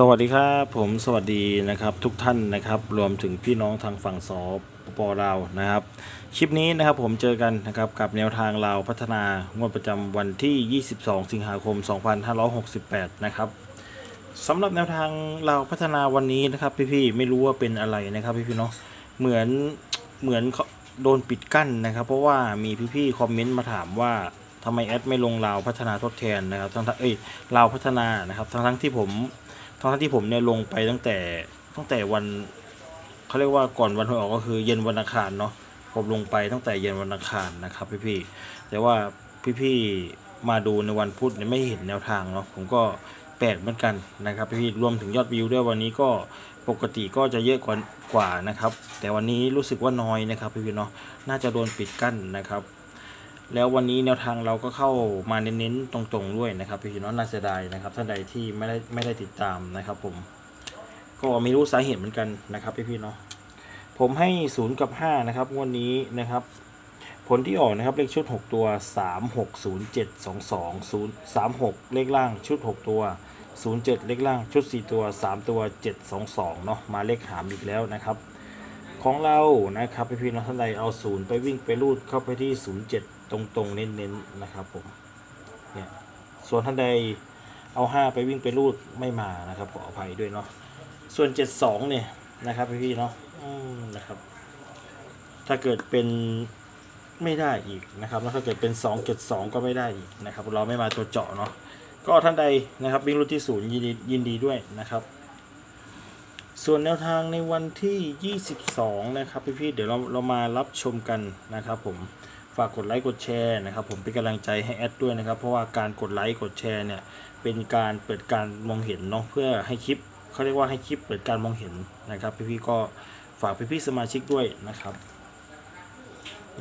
สวัสดีครับผมสวัสดีนะครับทุกท่านนะครับ รวมถึงพี่น้องทางฝั่งสปปลาวนะครับ คลิปนี้นะครับผมเจอกันนะครับกับแนวทางลาวพัฒนางวดประจำวันที่ 22 สิงหาคม 2568 นะครับสำหรับแนวทางลาวพัฒนาวันนี้นะครับ พี่ๆไม่รู้ว่าเป็นอะไรนะครับพี่ๆเนาะเหมือนเหมือนเขาโดนปิดกั้นนะครับ เพราะว่ามีพี่ๆคอมเมนต์มาถามว่าทำไมแอดไม่ลงลาวพัฒนาทดแทนนะครับทั้งๆเอ้ยลาวพัฒนานะครับทั้งๆที่ผม ทั้งที่ผมเนี่ยลงไปตั้งแต่ตั้งแต่วันเขาเรียกว่าก่อนวันหวยออกก็คือเย็นวันอังคารเนาะผมลงไปตั้งแต่เย็นวันอังคารนะครับพี่ๆแต่ว่าพี่ๆมาดูในวันพุธเนี่ยไม่เห็นแนวทางเนาะผมก็แปลกเหมือนกันนะครับพี่ๆรวมถึงยอดวิวด้วยวันนี้ก็ปกติก็จะเยอะกว่ากว่านะครับ แต่วันนี้รู้สึกว่าน้อยนะครับพี่ๆเนาะน่าจะโดนปิดกั้นนะครับ แล้ววันนี้แนวทางเราก็เข้ามาเน้นๆตรงๆด้วยนะครับพี่น้องน่าเสียดายนะครับท่านใดที่ไม่ได้ไม่ได้ติดตามนะครับผม ก็ไม่รู้สาเหตุเหมือนกันนะครับพี่พี่ๆเนาะผมให้ศูนย์กับห้านะครับงวันนี้นะครับ ผลที่ออกนะครับเลขชุด 6 ตัว 3 6 0 7 2 2 0 3 6 เลขล่างชุด 6 ตัว 07 เลขล่างชุด 4 ตัว 3 ตัว 7 2 2เนาะมาเลขหามอีกแล้วนะครับ ของเรานะครับพี่พี่ๆน้องท่านใดเอาศูนย์ไปวิ่งไปรูดเข้าไปที่ 07 ตรงๆเน้นๆนะครับผมเนี่ยส่วนท่านใดเอา5ไปวิ่งไปรูดไม่มานะครับขออภัยด้วยเนาะส่วน72เนี่ยนะครับพี่พี่ๆเนาะอืมนะครับ ถ้าเกิดเป็นไม่ได้อีกนะครับแล้วถ้าเกิดเป็น272ก็ไม่ได้อีกนะครับ เราไม่มาตัวเจาะเนาะก็ท่านใดนะครับวิ่งรูดที่ศูนย์ยินดียินดีด้วยนะครับ ส่วนแนวทางในวันที่ 22 นะครับพี่ๆเดี๋ยวเราเรามารับชมกันนะครับผม ฝากกดไลค์กดแชร์นะครับผมเป็นกำลังใจให้แอดด้วยนะครับ เพราะว่าการกดไลค์กดแชร์เนี่ยเป็นการเปิดการมองเห็นเนาะเพื่อให้คลิปเขาเรียกว่าให้คลิปเปิดการมองเห็นนะครับ พี่ๆก็ฝากพี่ๆสมาชิกด้วยนะครับ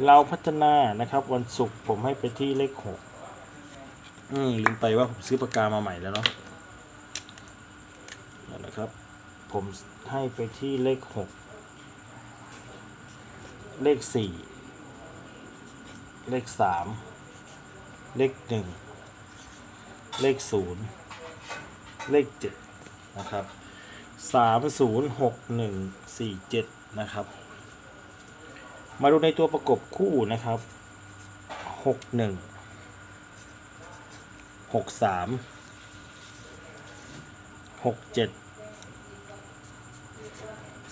เราพัฒนานะครับวันศุกร์ผมให้ไปที่เลขหกอืมลืมไปว่าผมซื้อปากกามาใหม่แล้วเนาะนั่นนะครับ ผมให้ไปที่เลขหกเลขสี่ เลขสามเลขหนึ่งเลขศูนย์เลขเจ็ดนะครับสามศูนย์หกหนึ่งสี่เจ็ดนะครับ มาดูในตัวประกบคู่นะครับหกหนึ่งหกสามหกเจ็ด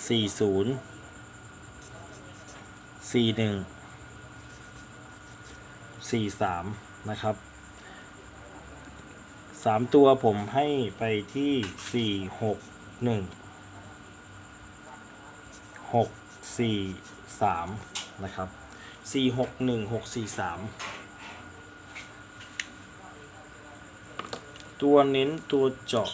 สี่ศูนย์สี่หนึ่ง สี่สามนะครับสามตัวผมให้ไปที่สี่หกหนึ่งหกสี่สามนะครับสี่หกหนึ่งหกสี่สามตัวเน้นตัวเจาะ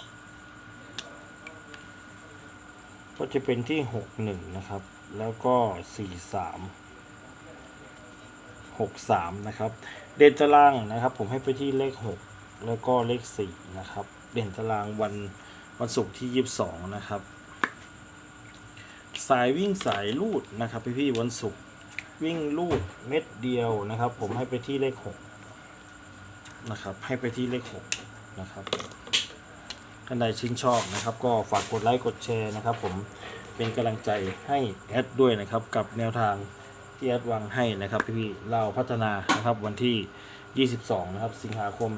ก็จะเป็นที่หกหนึ่งนะครับ แล้วก็สี่สาม หกสามนะครับ เด่นตารางนะครับ ผมให้ไปที่เลขหกแล้วก็เลขสี่นะครับ เด่นตารางวันวันศุกร์ที่ยี่สิบสองนะครับ สายวิ่งสายลูดนะครับพี่พี่วันศุกร์วิ่งลูดเม็ดเดียวนะครับ ผมให้ไปที่เลขหกนะครับ ให้ไปที่เลขหกนะครับท่านใดชื่นชอบนะครับ ก็ฝากกดไลค์กดแชร์นะครับ ผมเป็นกำลังใจให้แอดด้วยนะครับกับแนวทาง ที่แอดวางให้นะครับพี่พี่ๆเราพัฒนานะครับวันที่ 22 นะครับ สิงหาคม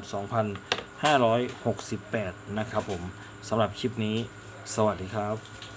2568 นะครับผมสำหรับคลิปนี้ สวัสดีครับ